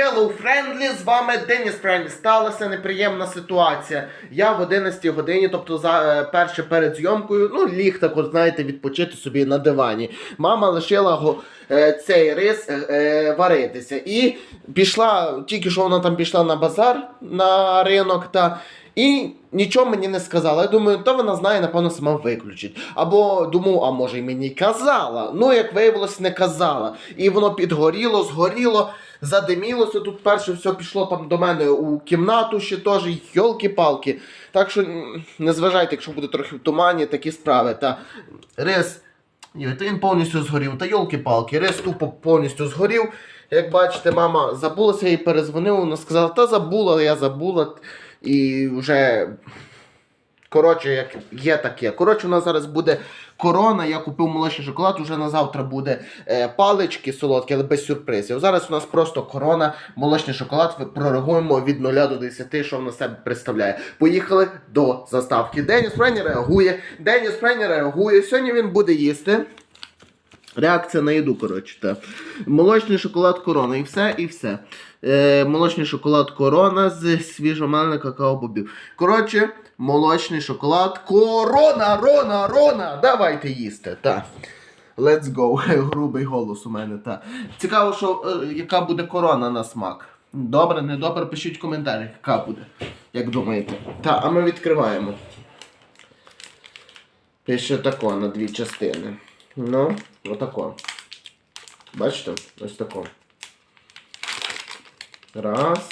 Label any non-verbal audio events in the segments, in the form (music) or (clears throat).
Hello Friendly, з вами Деніс Френдлі. Сталася неприємна ситуація. Я в 11 годині, тобто за е, перше перед зйомкою, ну ліг так, от, знаєте, відпочити собі на дивані. Мама лишила го, е, цей рис е, е, варитися. І пішла, тільки що вона там пішла на базар на ринок та. І нічого мені не сказала. Я думаю, то вона знає, напевно, сама виключить. Або думав, а може й мені казала. Ну, як виявилось, не казала. І воно підгоріло, згоріло, задимілося. Тут перше все пішло там до мене у кімнату ще теж, йолки-палки. Так що не зважайте, якщо буде трохи в тумані, такі справи. Та рис. Він повністю згорів. Та йолки-палки, рис тупо повністю згорів. Як бачите, мама забулася, я їй перезвонив, вона сказала, та забула, я забула. І вже. Коротше, як є таке. Коротше, у нас зараз буде корона. Я купив молочний шоколад, уже на завтра буде е, палички солодкі, але без сюрпризів. Зараз у нас просто корона, молочний шоколад. Ви прорахуємо від 0 до 10, що на себе представляє. Поїхали до заставки. Деніс Френі реагує. Деніс Френі реагує. Сьогодні він буде їсти. Реакція на їду, коротше. Та. Молочний шоколад корона. І все, і все. Е, молочний шоколад корона з свіжомельне какао-бобів. Коротше, молочний шоколад корона, рона, рона. Давайте їсти. Та. Let's go. Грубий голос у мене. Та. Цікаво, що, е, яка буде корона на смак. Добре, не добре, пишіть в коментарях, яка буде. Як думаєте? Та, а ми відкриваємо. Пише тако на дві частини. Ну, отако. Бачите? Ось тако. Раз.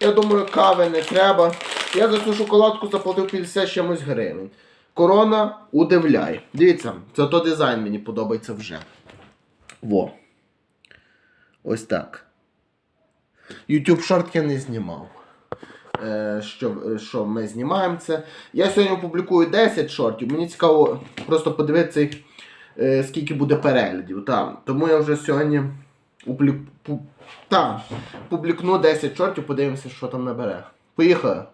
Я думаю, кави не треба. Я за цю шоколадку заплатив 50 з чимось гривень. Корона удивляй. Дивіться, це то дизайн мені подобається вже. Во. Ось так. YouTube шорт я не знімав. Е, що, що ми знімаємо це. Я сьогодні опублікую 10 шортів. Мені цікаво просто подивитися їх, скільки буде переглядів. Та. Тому я вже сьогодні публі... пу- та, публікну 10 шортів, подивимося, що там набере. Поїхали.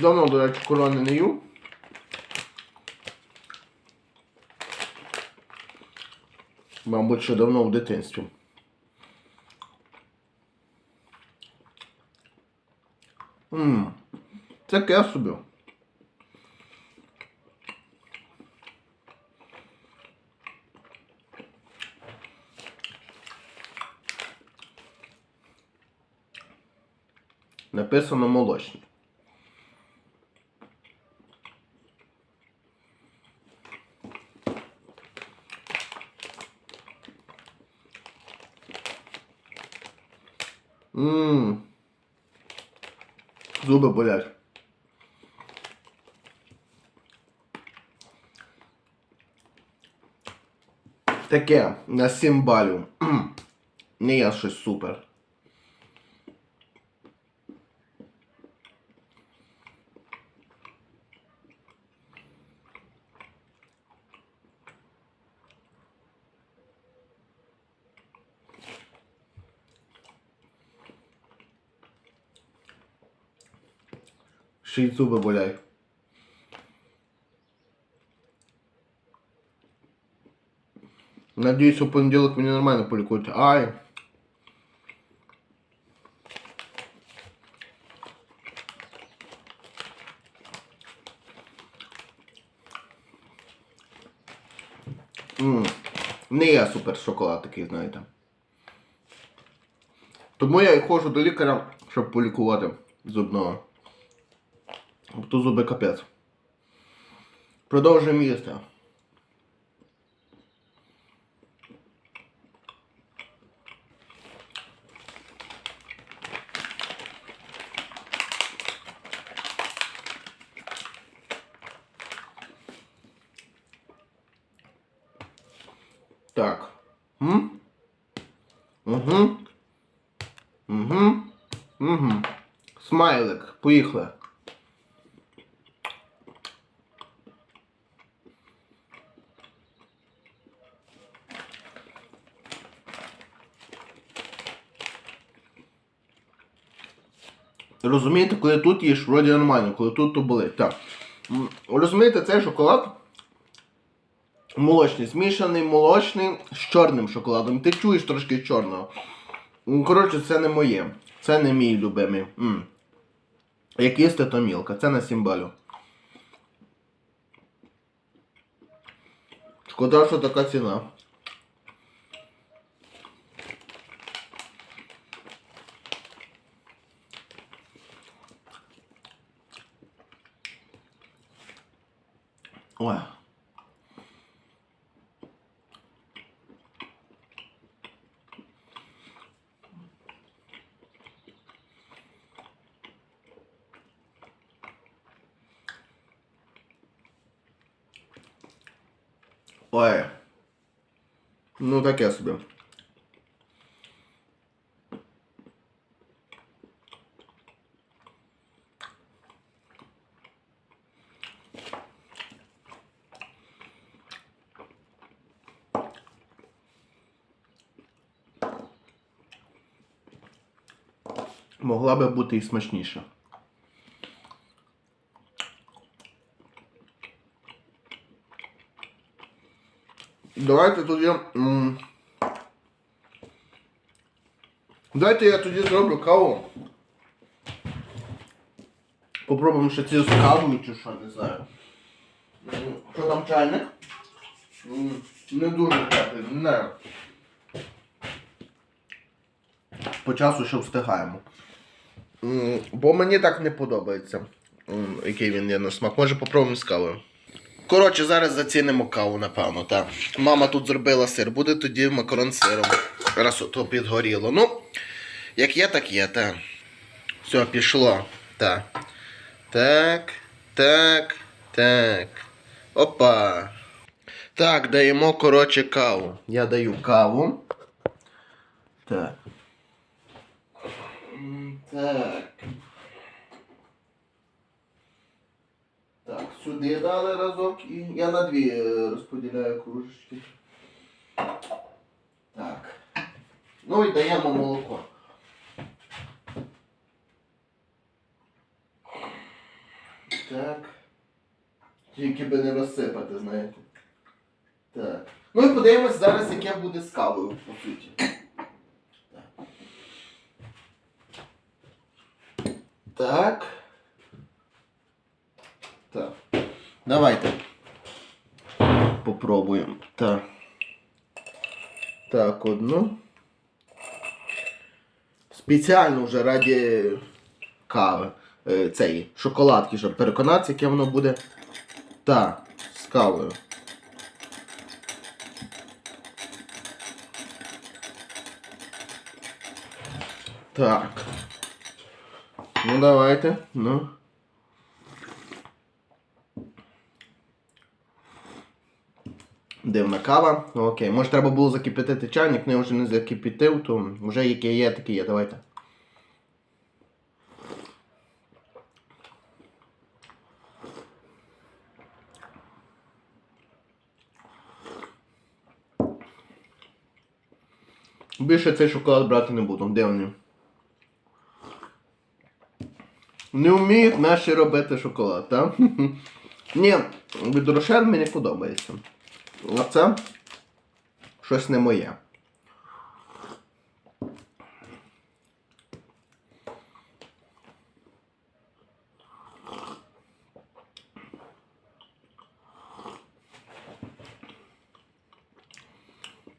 Давно, до речі, корони не їв. Мабуть, ще давно в дитинстві. Ммм, таке собі. Написано молочний. Ммм. Зуби болять. Таке на 7 балів. (clears throat) Не є щось супер. Ще й зуби болять. Надіюсь, у понеділок мені нормально полікують. Ай. М, Не є супер шоколад такий, знаєте. Тому я і ходжу до лікаря, щоб полікувати зубного. Бо зуби капець. Продовжуємо їсти. Так. М? Угу. Угу. Угу. Смайлик. Поїхали. Розумієте, коли тут їш, вроді нормально, коли тут то болить. Так. Розумієте, цей шоколад Молочний, змішаний молочний з чорним шоколадом. Ти чуєш трошки чорного. Коротше, це не моє. Це не мій любимий. м Як їсти, то мілка. Це на сімбалю. Шкода, що така ціна. Ой. Ой. Ну таке собі. Могла би бути і смачніша. Давайте тоді. м, Дайте я тоді зроблю каву. Попробуємо ще ці з чи що, не знаю. Що там чайник? Не дуже теплий, не. По часу ще встигаємо. Бо мені так не подобається. Який він є на смак. Може попробуємо з кавою. Коротше, зараз зацінимо каву, напевно, так. Мама тут зробила сир, буде тоді макарон сиром. Раз то підгоріло. Ну, як є, так є, так. Все, пішло. Так. Так, так, так. Опа. Так, даємо, коротше, каву. Я даю каву. Так. Так. Так, сюди дали разок і я на дві е, розподіляю кружечки. Так. Ну і даємо молоко. Так. Тільки би не розсипати, знаєте. Так. Ну і подивимось зараз, яке буде з кавою, по суті. Так. Так. Давайте. Попробуємо. Так. Так, одну. Спеціально вже раді кави. е, Цієї шоколадки, щоб переконатися, яке воно буде. Так, з кавою. Так. Ну давайте. Ну. Дивна кава. Ну, окей. Може треба було закипятити чайник, але я вже не закипятив, то вже яке є, таке є. Давайте. Більше цей шоколад брати не буду. Де вони? Не вміють наші робити шоколад, так? (laughs) Ні, від Рошен мені подобається. А це щось не моє.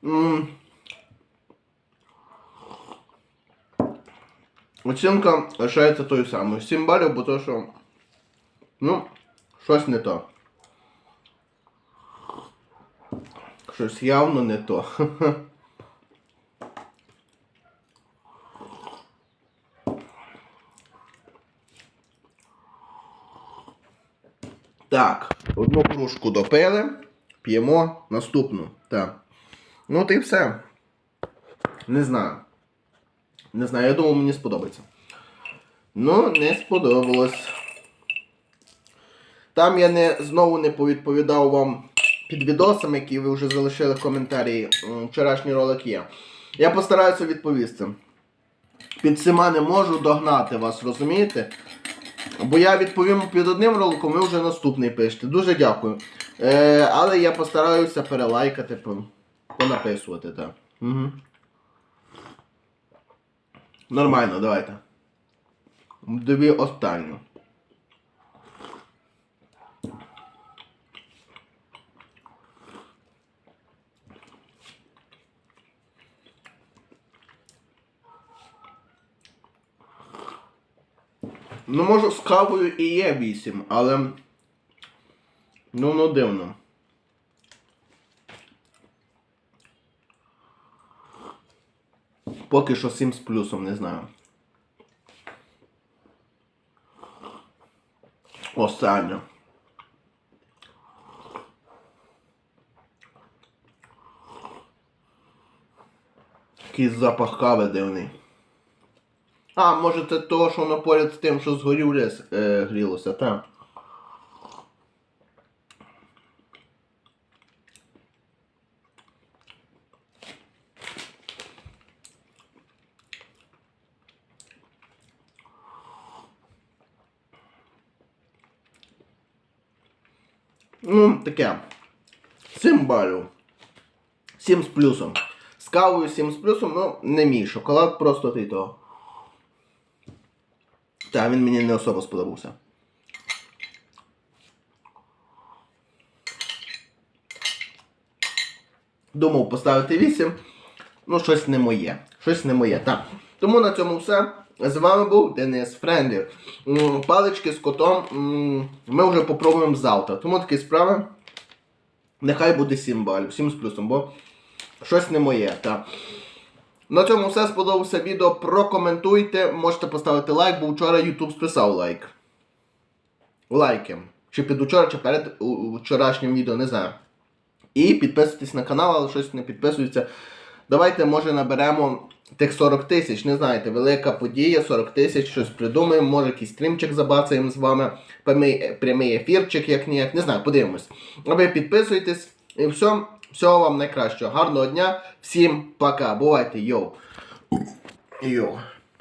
М. Оцінка лишається тою самою. 7 балів, бо то що. Ну, щось не то. Щось явно не то. (laughs) Так, одну кружку допили, п'ємо наступну. Так. Ну і все. Не знаю. Не знаю, я думав, мені сподобається. Ну, не сподобалось. Там я не, знову не повідповідав вам під відосами, які ви вже залишили в коментарі. Вчорашній ролик є. Я постараюся відповісти. Під всіма не можу догнати вас, розумієте? Бо я відповім під одним роликом, ви вже наступний пишете. Дуже дякую. Е, але я постараюся перелайкати, понаписувати, так. Угу. Нормально, давайте. Дві останню. Ну, може, з кавою і є 8, але. Ну, ну дивно. Поки що 7 з плюсом, не знаю. Останнє. Якийсь запах кави дивний. А, може це то, що воно поряд з тим, що згорів ліс е, грілося, так. Ну, таке. 7 балів. 7 з плюсом. З кавою 7 з плюсом, ну, не мій. Шоколад просто ти того. Та він мені не особо сподобався. Думав поставити 8. Ну, щось не моє. Щось не моє. Так. Тому на цьому все. З вами був Денис Френдлер. М, Палички з котом ми вже попробуємо завтра. Тому такі справи. Нехай буде 7 балів, 7 з плюсом, бо щось не моє. Так. На цьому все сподобався відео. Прокоментуйте, можете поставити лайк, бо вчора YouTube списав лайк. Лайки. Чи під учора, чи перед вчорашнім відео, не знаю. І підписуйтесь на канал, але щось не підписується. Давайте, може, наберемо тих 40 тисяч. Не знаєте, велика подія, 40 тисяч, щось придумаємо, може якийсь стрімчик забацаємо з вами, прямий, прямий ефірчик, як ніяк. Не знаю, подивимось. А ви підписуйтесь і все. Всього вам найкращого. Гарного дня. Всім пока. Бувайте, йоу. Йоу.